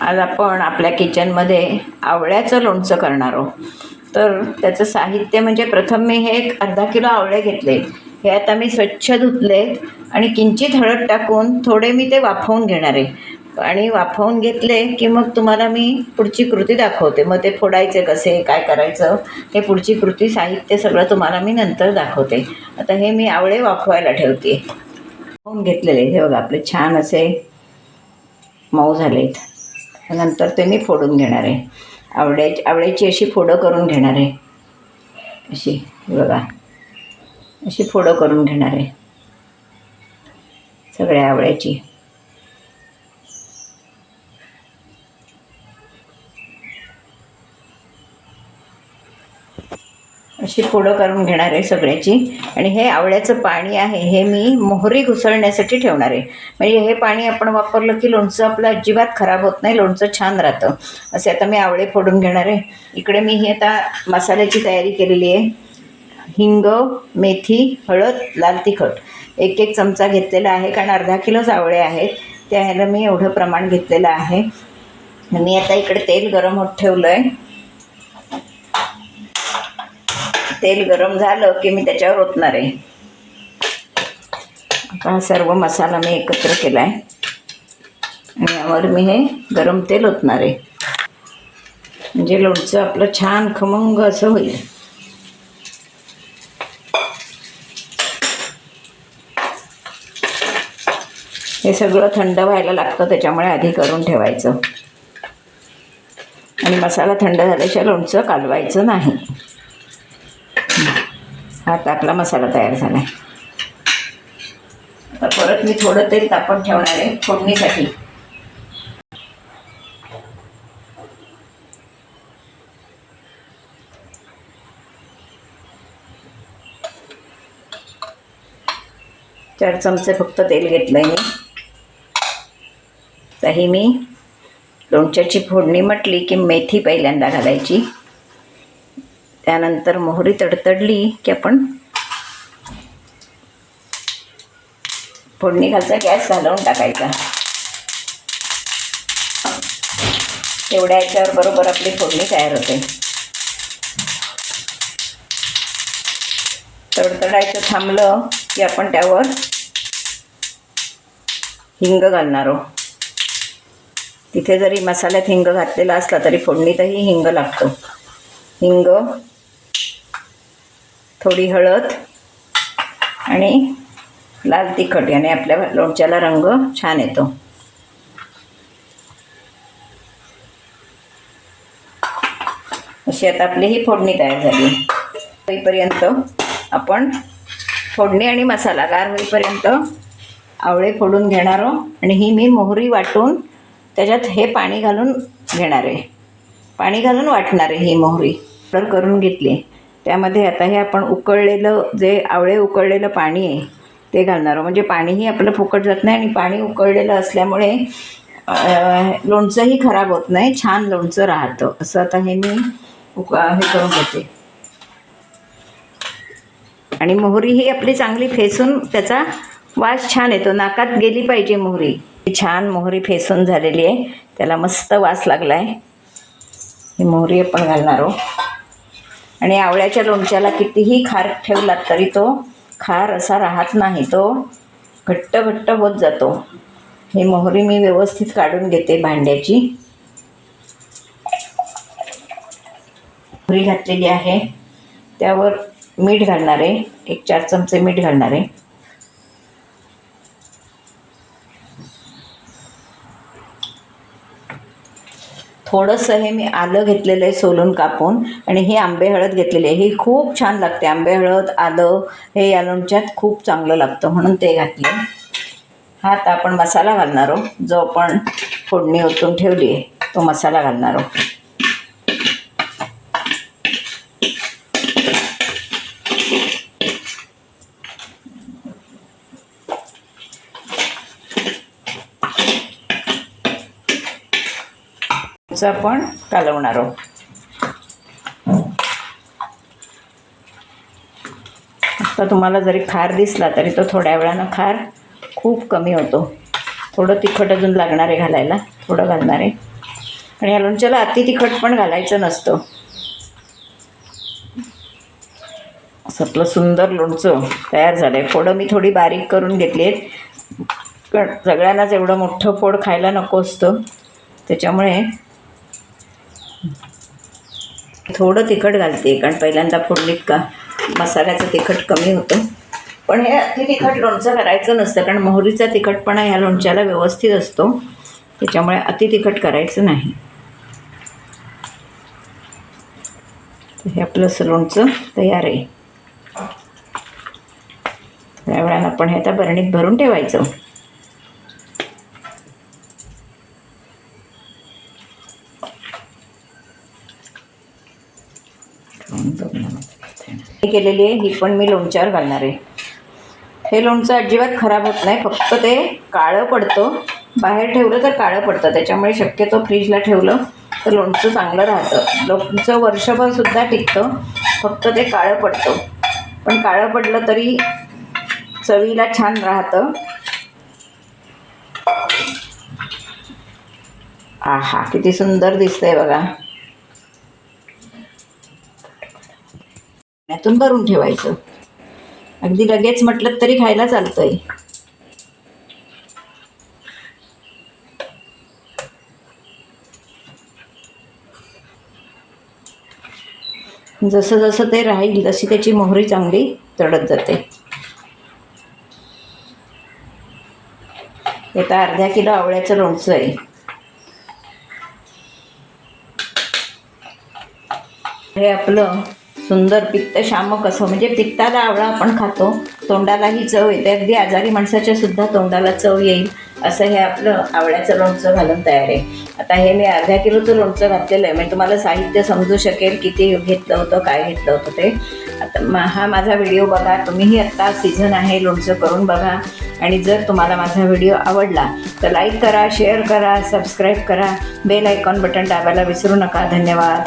आज आपण आपल्या किचनमध्ये आवळ्याचं लोणचं करणार आहोत. तर त्याचं साहित्य म्हणजे प्रथम मी हे एक अर्धा किलो आवळे घेतले. हे आता मी स्वच्छ धुतले आणि किंचित हळद टाकून थोडे मी ते वाफवून घेणार आहे. आणि वाफवून घेतले की मग तुम्हाला मी पुढची कृती दाखवते. मग ते फोडायचे कसे काय करायचं हे पुढची कृती साहित्य सगळं तुम्हाला मी नंतर दाखवते. आता हे मी आवळे वाफवायला ठेवते. वाफवून घेतलेले. हे बघा आपले छान असे मऊ झालेत. नंतर ते मी फोडून घेणार आहे. आवड्याची आवळ्याची अशी फोडं करून घेणार आहे. अशी बघा. अशी फोडं करून घेणार आहे. सगळ्या आवळ्याची अशी पुढं करून घेणार आहे सगळ्याची. आणि हे आवळ्याचं पाणी आहे हे मी मोहरी घुसळण्यासाठी ठेवणार आहे. म्हणजे हे पाणी आपण वापरलं की लोणचं आपलं अजिबात खराब होत नाही लोणचं छान राहतं. असे आता मी आवळे फोडून घेणार आहे. इकडे मी हे आता मसाल्याची तयारी केलेली आहे. हिंग मेथी हळद लाल तिखट. एक एक चमचा घेतलेला आहे कारण अर्धा किलोच आवळे आहेत. त्या ह्याला मी एवढं प्रमाण घेतलेलं आहे. मी आता इकडे तेल गरम होत ठेवलं आहे तेल गरम झालं की मी त्याच्यावर ओतणार आहे. आता सर्व मसाला मी एकत्र केला आहे आणि यावर मी हे गरम तेल ओतणार आहे. म्हणजे लोणचं आपलं छान खमंग असं होईल. हे सगळं थंड व्हायला लागतं त्याच्यामुळे आधी करून ठेवायचं. आणि मसाला थंड झाल्याशिवाय लोणचं कालवायचं नाही. आता आपला मसाला तयार झाला आहे आता परत मी थोडं तेल तापण ठेवणार आहे फोडणीसाठी. चार चमचे फक्त तेल घेतलं आहे मी. तही मी लोणच्याची फोडणी म्हटली की मेथी पहिल्यांदा घालायची. त्यानंतर मोहरी तडतडली की आपण फोडणी घालता गॅस घालवून टाकायचा. तेवढ्या याच्यावर बरोबर आपली फोडणी तयार होते. तडतडायचं थांबलं की आपण त्यावर हिंग घालणार आहोत. तिथे जरी मसाल्यात हिंग घातलेला असला तरी फोडणीतही हिंग लागतो. हिंग थोडी हळद आणि लाल तिखट याने आपल्या लोणच्याला रंग छान येतो. अशी आता आपली ही फोडणी तयार झाली. होईपर्यंत आपण फोडणी आणि मसाला गार होईपर्यंत आवळे फोडून घेणार आहोत आणि ही मी मोहरी वाटून त्याच्यात हे पाणी घालून घेणार आहे. पाणी घालून वाटणार आहे ही मोहरी. तर करून घेतली. त्यामध्ये आता हे आपण उकळलेलं जे आवळे उकळलेलं पाणी आहे ते घालणार आहोत. म्हणजे पाणीही आपलं फुकट जात नाही आणि पाणी उकळलेलं असल्यामुळे लोणचंही खराब होत नाही छान लोणचं राहतं. असं आता हे मी उक हे करून घेते. आणि मोहरी ही आपली चांगली फेसून त्याचा वास छान येतो. नाकात गेली पाहिजे मोहरी. ही छान मोहरी फेसून झालेली आहे. त्याला मस्त वास लागला आहे ही मोहरी आपण घालणार आहोत. आणि आवळ्याच्या लोणच्याला कितीही खार ठेवलात तरी तो खार असा राहत नाही. तो घट्ट घट्ट होत जातो. ही मोहरी मी व्यवस्थित काढून घेते भांड्याची. मोहरी घातलेली आहे. त्यावर मीठ घालणार आहे. एक चार चमचे मीठ घालणार आहे. थोडंसं हे मी आलं घेतलेलं आहे सोलून कापून आणि हे आंबे हळद घेतलेली आहे. ही खूप छान लागते. आंबे हळद आलं हे या लोणच्यात खूप चांगलं लागतं म्हणून ते घातले. हा आता आपण मसाला घालणार आहोत. जो आपण फोडणी ओतून ठेवली आहे तो मसाला घालणार आहोत. चं आपण कालवणार आहोत. आता तुम्हाला जरी खार दिसला तरी तो थोड्या वेळानं खार खूप कमी होतो. थोडं तिखट अजून लागणार आहे घालायला थोडं घालणार आहे. आणि या लोणच्याला अति तिखट पण घालायचं नसतं. असं आपलं सुंदर लोणचं तयार झालं आहे फोडं मी थोडी बारीक करून घेतली आहेत. कारण सगळ्यांनाच एवढं मोठं फोड खायला नको असतं. त्याच्यामुळे थोडं तिखट घालते कारण पहिल्यांदा फोडणीत का मसाल्याचं तिखट कमी होतं. पण हे अति तिखट लोणचं करायचं नसतं कारण मोहरीचा तिखटपणा ह्या लोणच्याला व्यवस्थित असतो. त्याच्यामुळे अति तिखट करायचं नाही. हे आपलं लोणचं तयार आहे. थोड्या वेळानं आपण हे आता बरणीत भरून ठेवायचं. केलेली आहे ही पण मी लोणच्यावर घालणार आहे. हे लोणचं अजिबात खराब होत नाही फक्त ते काळं पडतं. बाहेर ठेवलं तर काळं पडतं त्याच्यामुळे शक्यतो फ्रीजला ठेवलं तर लोणचं चांगलं राहतं. लोणचं वर्षभरसुद्धा टिकतं फक्त ते काळं पडतं. पण काळं पडलं तरी चवीला छान राहतं. आहा किती सुंदर दिसतंय बघा. यातून भरून ठेवायचं. अगदी लगेच म्हटलं तरी खायला चालतंय. जसं जसं ते राहील तशी त्याची मोहरी चांगली चढत जाते. आता अर्ध्या किलो आवळ्याचं लोणचं आहे. हे आपलं सुंदर पित्त शामक असं. म्हणजे पित्ताला आवळा आपण खातो. तोंडालाही चव येते. अगदी आजारी माणसाच्या सुद्धा तोंडाला चव येईल. असं हे आपलं आवळ्याचं लोणचं घालून तयार आहे. आता हे मी अर्ध्या किलोचं लोणचं घातलेलं आहे. म्हणजे तुम्हाला साहित्य समजू शकेल किती घेतलं होतं काय घेतलं होतं ते. आता मा हा माझा व्हिडिओ बघा. तुम्हीही आत्ता सीझन आहे लोणचं करून बघा. आणि जर तुम्हाला माझा व्हिडिओ आवडला तर लाईक करा शेअर करा सबस्क्राईब करा. बेल आयकॉन बटन दाबायला विसरू नका. धन्यवाद.